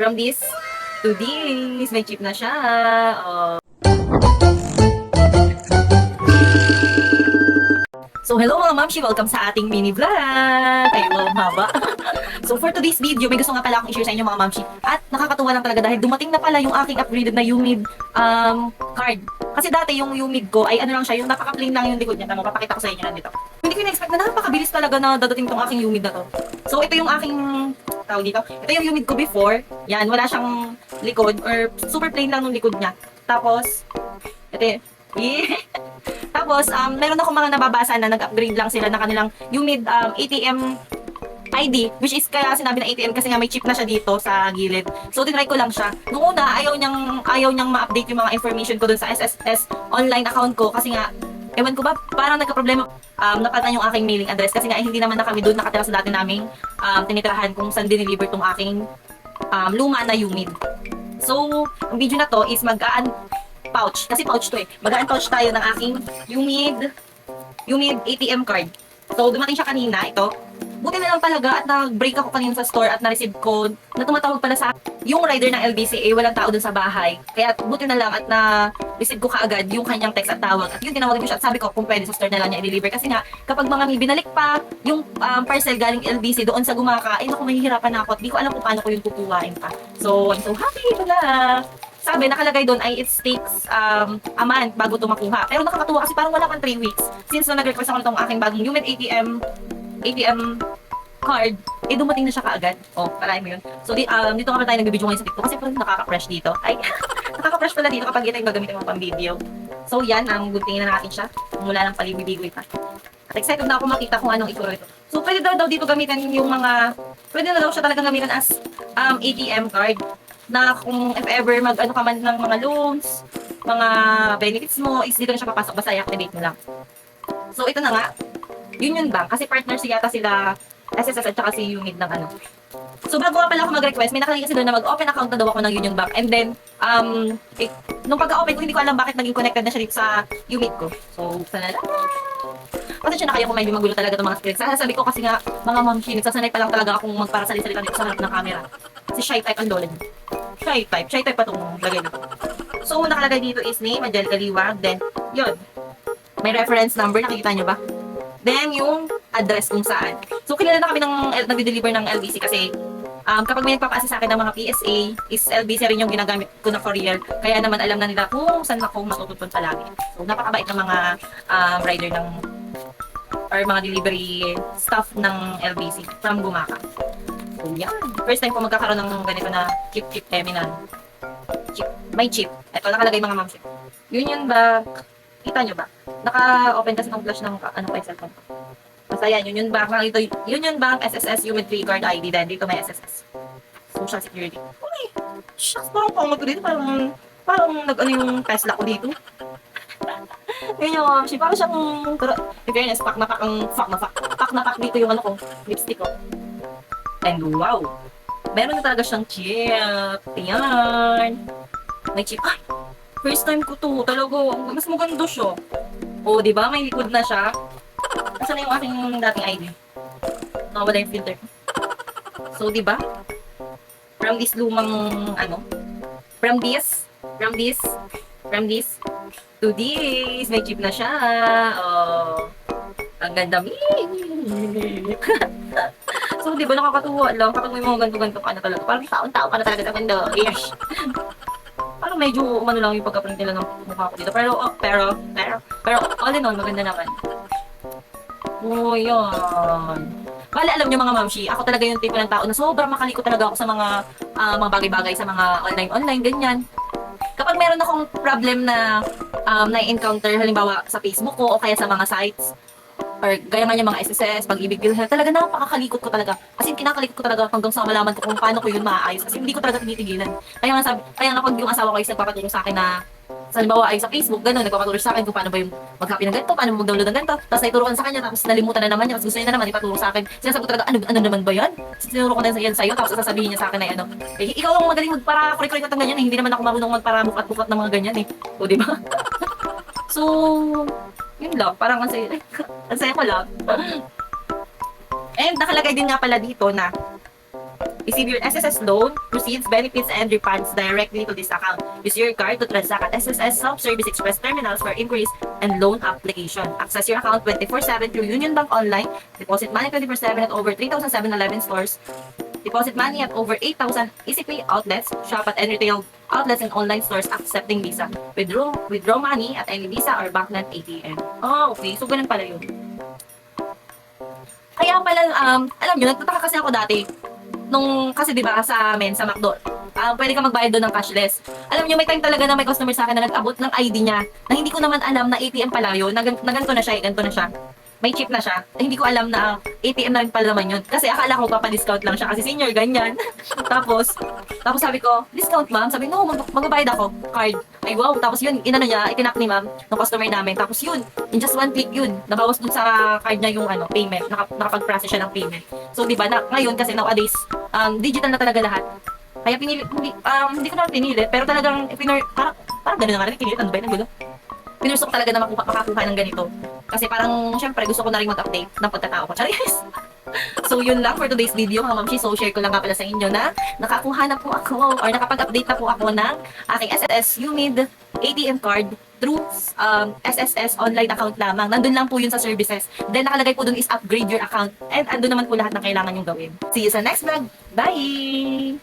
From this to this, may chip na siya. Oh. So, hello mga mamshi! Welcome sa ating mini vlog! Ay, wow, haba. so, for today's video, may gusto nga pala akong i-share sa inyo mga mamshi. At nakakatuwa lang talaga dahil dumating na pala yung aking upgraded na Umid um, card. Kasi dati yung Umid ko ay ano lang siya, yung napaka-plain lang yung likod niya. Tama, papakita ko sa inyo nandito. Hindi ko na-expect na napakabilis talaga na dadating tong aking Umid na to. So, ito yung aking tawag dito. Ito yung Umid ko before. Yan, wala siyang likod or super plain lang yung likod niya. Tapos, ito. Tapos, um, meron ako mga nababasa na nag-upgrade lang sila na kanilang Umid um, ATM ID, which is kaya sinabi na ATM kasi nga may chip na siya dito sa gilid. So, tinry ko lang siya. Noong una, ayaw niyang, ayaw niyang ma-update yung mga information ko dun sa SSS online account ko kasi nga, ewan ko ba, parang nagka-problema, um, napatan yung aking mailing address kasi nga eh, hindi naman na kami doon nakatira sa dati naming um, tinitirahan kung saan diniliver tong aking um, luma na Umid. So, ang video na to is mag pouch. Kasi pouch to eh. mag pouch tayo ng aking Umid, Umid ATM card. So, dumating siya kanina, ito. Buti na lang talaga at nag-break ako kanina sa store at na-receive ko na tumatawag pala sa yung rider ng LBCA, walang tao dun sa bahay. Kaya buti na lang at na-receive ko kaagad yung kanyang text at tawag. At yun, tinawagan ko siya at sabi ko kung pwede sa store na lang niya i-deliver. Kasi nga, kapag mga may binalik pa yung um, parcel galing LBC doon sa gumaka, ay naku, mahihirapan ako at di ko alam kung paano ko yung kukuhain pa. So, I'm so happy pala sabi, nakalagay doon ay it takes um, a month bago ito makuha. Pero nakakatuwa kasi parang wala pang 3 weeks. Since na nag-request ako nitong aking bagong Human ATM ATM card, eh dumating na siya kaagad. Oh, parahin mo yun. So, di, um, dito pala tayo nagbibideo ngayon sa TikTok kasi parang nakaka-fresh dito. Ay, nakaka-fresh pala dito kapag ito yung gagamitin mo pang video. So, yan, ang good thing na natin siya. Mula ng palibibigoy pa. At excited na ako makita kung anong itsura ito. So, pwede daw daw dito gamitin yung mga, pwede na daw siya talagang gamitin as um, ATM card na kung if ever mag ano ka man ng mga loans, mga benefits mo, is dito na siya papasok basta i-activate mo lang. So ito na nga, Union Bank kasi partners yata sila SSS at saka si Umid ng ano. So bago pala ako mag-request, may nakalagay kasi doon na mag-open account na daw ako ng Union Bank. And then, um, eh, nung pagka-open ko, hindi ko alam bakit naging connected na siya dito sa Umid ko. So, sana lang. Kasi siya na kaya kung medyo magulo talaga itong mga screen. Sa sabi ko kasi nga, mga momshi, nagsasanay pa lang talaga akong magparasalita dito sa harap ng camera. Kasi shy type ang lola. Shy type. Shy type pa itong lagay dito. So, nakalagay dito is name, Adel Kaliwag. Then, yun. May reference number, nakikita nyo ba? Then, yung address kung saan. So, kilala na kami ng, nagde-deliver ng LBC kasi um, kapag may nagpapaasa sa akin ng mga PSA, is LBC rin yung ginagamit ko na courier. Kaya naman alam na nila kung saan ako matutupan palagi. So, napakabait ng mga um, rider ng or mga delivery staff ng LBC from Gumaka. So, yan. First time ko magkakaroon ng ganito na chip-chip terminal. Chip. May chip. Ito, nakalagay mga ma'am chip. Union Bank. Kita nyo ba? Naka-open kasi ng flash ng ano pa yung cellphone ko. Basta yan, Union Bank. Ito, Union Bank, SSS, Human Free Card ID. Then, dito may SSS. Social Security. Uy! Shucks, parang pangat ko dito. Parang, parang nag-ano yung Tesla ko dito. Yun yung, um, parang siyang, pero, in fairness, pak na pak ang, fuck na fuck. Pak na pak dito yung ano ko, lipstick ko. And wow! Meron na talaga siyang chip. Ayan. May chip. Ay! First time ko to. Talaga, mas maganda siya. O, di ba? May likod na siya. Nasaan na yung aking dating ID? Nakawala yung filter. So, di ba? From this lumang, ano? From this, from this, from this, to this. May chip na siya. Oh. Ang ganda. so, di ba nakakatuwa lang kapag may mga ganto-ganto ka na talaga. Parang taon-tao ka na talaga sa ganda. Yes. Parang medyo umano lang yung pagka-print nila ng mukha ko dito. Pero, oh, pero, pero, pero, all in all, maganda naman. Oh, yun. Bale, alam nyo mga mamshi, ako talaga yung tipo ng tao na sobrang makalikot talaga ako sa mga ah, mga bagay-bagay sa mga online-online, ganyan. Kapag meron akong problem na um, na-encounter, halimbawa sa Facebook ko o kaya sa mga sites, or gaya nga yung mga SSS, pag-ibig PhilHealth, talaga napakakalikot ko talaga. Kasi kinakalikot ko talaga hanggang sa malaman ko kung paano ko yun maayos. Kasi hindi ko talaga tinitigilan. Kaya nga sabi, kaya nga pag yung asawa ko is nagpapatulong sa akin na sa halimbawa ay sa Facebook, gano'n, nagpapatulong sa akin kung paano ba yung mag-copy ng ganito, paano mag-download ng ganito. Tapos naiturukan sa kanya, tapos nalimutan na naman niya, tapos gusto niya na naman ipaturo sa akin. Sinasabi ko talaga, ano, ano naman ba yan? Sinuro ko na yan sa'yo, tapos sasabihin niya sa akin ay ano, eh, ikaw ang magaling magpara kurik ng ganyan, eh. hindi naman ako marunong magpara bukat-bukat ng mga ganyan eh. O, di ba? so, yun lang, parang ang saya, ang saya ko lang. And nakalagay din nga pala dito na Receive your SSS loan, proceeds, benefits, and refunds directly to this account. Use your card to transact at SSS Self-Service Express terminals for inquiries and loan application. Access your account 24-7 through Union Bank Online. Deposit money 24-7 at over 3,711 stores. Deposit money at over 8,000 EasyPay outlets. Shop at any retail outlets and online stores accepting Visa. Withdraw, withdraw money at any Visa or Backnet ATM. Oh, okay. So, ganun pala yun. Kaya pala, um, alam nyo, nagtataka kasi ako dati. Nung, kasi di ba sa amin, sa McDo, um, pwede ka magbayad doon ng cashless. Alam nyo, may time talaga na may customer sa akin na nag-abot ng ID niya, na hindi ko naman alam na ATM pala yun, na, na ganito na siya, eh, ganito na siya. May chip na siya. Eh, hindi ko alam na ATM na rin pala naman yun. Kasi akala ko papadiscount lang siya kasi senior, ganyan. tapos, tapos sabi ko, discount ma'am? Sabi, no, mag magbabayad ako, card. Ay wow, tapos yun, inano niya, itinak ni ma'am, ng customer namin. Tapos yun, in just one click yun, nabawas dun sa card niya yung ano, payment, Naka, nakapag-process siya ng payment. So, di ba, na, ngayon kasi nowadays, um, digital na talaga lahat. Kaya pinili, hindi, um, hindi ko na pinilit, pero talagang, pinor, parang, parang gano'n na nga rin, pinilit, ano ba yun, ang gulo? Pinurso talaga na makuha, makakuha ng ganito. Kasi parang, syempre, gusto ko na rin mag-update ng pagkatao ko. Charis! so, yun lang for today's video, mga mamshi. So, share ko lang nga pala sa inyo na nakakuha na po ako or nakapag-update na po ako ng aking SSS UMID ATM card through um, SSS online account lamang. Nandun lang po yun sa services. Then, nakalagay po dun is upgrade your account. And andun naman po lahat ng kailangan yung gawin. See you sa next vlog. Bye!